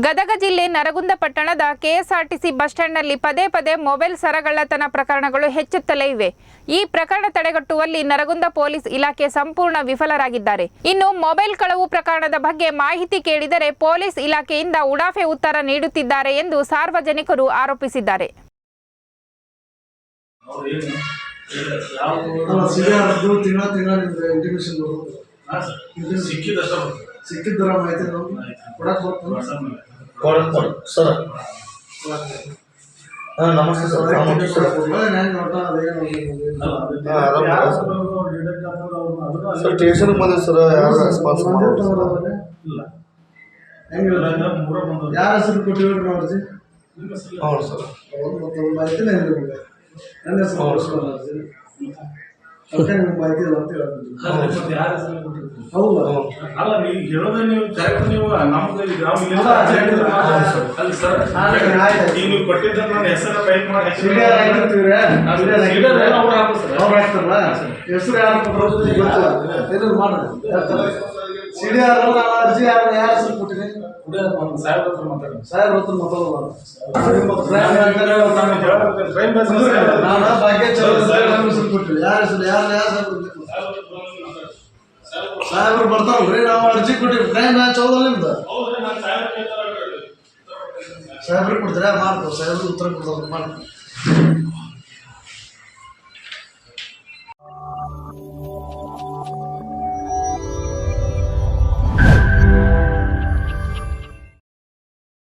ಗದಗ ಜಿಲ್ಲೆ ನರಗುಂದ ಪಟ್ಟಣದ KSRTC bus ಸ್ಟ್ಯಾಂಡ್ನಲ್ಲಿ ಪದೇ ಪದೇ ಮೊಬೈಲ್ ಸರಗಳ್ಳತನ ಪ್ರಕರಣಗಳು ಹೆಚ್ಚುತ್ತಲೇ ಇವೆ. ಈ ಪ್ರಕರಣ ತಡೆಗಟ್ಟುವಲ್ಲಿ ನರಗುಂದ ಪೊಲೀಸ್ ಇಲಾಖೆ ಸಂಪೂರ್ಣ ವಿಫಲರಾಗಿದ್ದಾರೆ. ಇನ್ನು ಮೊಬೈಲ್ ಕಳವು ಪ್ರಕರಣದ ಬಗ್ಗೆ ಮಾಹಿತಿ ಕೇಳಿದರೆ ಪೊಲೀಸ್ ಇಲಾಖೆಯಿಂದ ಉಡಾಫೆ ಉತ್ತರ ನೀಡುತ್ತಿದ್ದಾರೆ ಎಂದು ಸಾರ್ವಜನಿಕರು ಆರೋಪಿಸಿದ್ದಾರೆ. ಸಿಕ್ಕಿದ್ದರ ಮಾಹಿತಿ ಬರ್ತಾನೆ ಸರ್. ಹಾಂ ನಮಸ್ತೆ ಸರ್. ನಮಸ್ತೆ ಸರ್. ಸರ್. ಸರ್ ಸ್ಟೇಷನ್ಗೆ ಬಂದೆ ಸರ್. ಯಾರು ರೆಸ್ಪಾನ್ಸ್ ಮಾಡೋರು ಸರ್. ಇಲ್ಲ. ಹೆಂಗ್ ಮೂರ ಬಂದವ್ರು. ಯಾರ ಹೆಸರು ಕೊಟ್ಟಿವ್ರಿ ನೋಡ್ರಿ. ಹೌದು ಸರ್. ನಿಮ್ಗೆ ನನ್ನ ಹೆಸರು ಹೌದು ಕೊಟ್ಟಿಲ್ಲ ಅಲ್ಲ, ಮತ್ತೆ ಯಾರ ಹೆಸರು ಕೊಟ್ಟಿರ್ತೀರಿ? ಹೌದಾ. ಅಲ್ಲ ನೀವು ಹೇಳೋದೇ ನೀವು ಕರೆಕ್ಟ್ ನೀವು ನಮ್ದು ಅಲ್ಲ, ಸರ್. ಈಗ ನೀವು ಕೊಟ್ಟಿದ್ದ ನನ್ನ ಹೆಸರು ಟೈಪ್ ಮಾಡಿ ಹೆಸರು ಯಾರು ಯಾರು ಹೆಸರು ಒಂದು ಸಾಹೇಬ್ರ ಹತ್ರ ಮಾತಾಡಿ. ಸಾಹೇಬ್ರ ಹತ್ರ ಮಾತಾಡೋದು. ನಾನು ಭಾಗ್ಯ ಹೆಸರು ಕೊಟ್ಟಿವಿ ಯಾರ ಹೆಸರು ಯಾರು ಯಾರ ಹೆಸರು ಸಾಹೇಬ್ರು ಬರ್ತಾರಲ್ರಿ ನಾವು ಅರ್ಜಿ ಕೊಟ್ಟಿವಿ. ಟ್ರೈನ್ ಹೌದಲ್ಲ ನಿಮ್ದು. ಸಾಹೇಬ್ರಿಗೆ ಕೊಡ್ತೀರಾ? ಮಾಡ್ಕೊ. ಸಾಹೇಬ್ರು ಉತ್ತರ ಕೊಡ್ತಾರೆ ಮಾಡ್ಕೊ.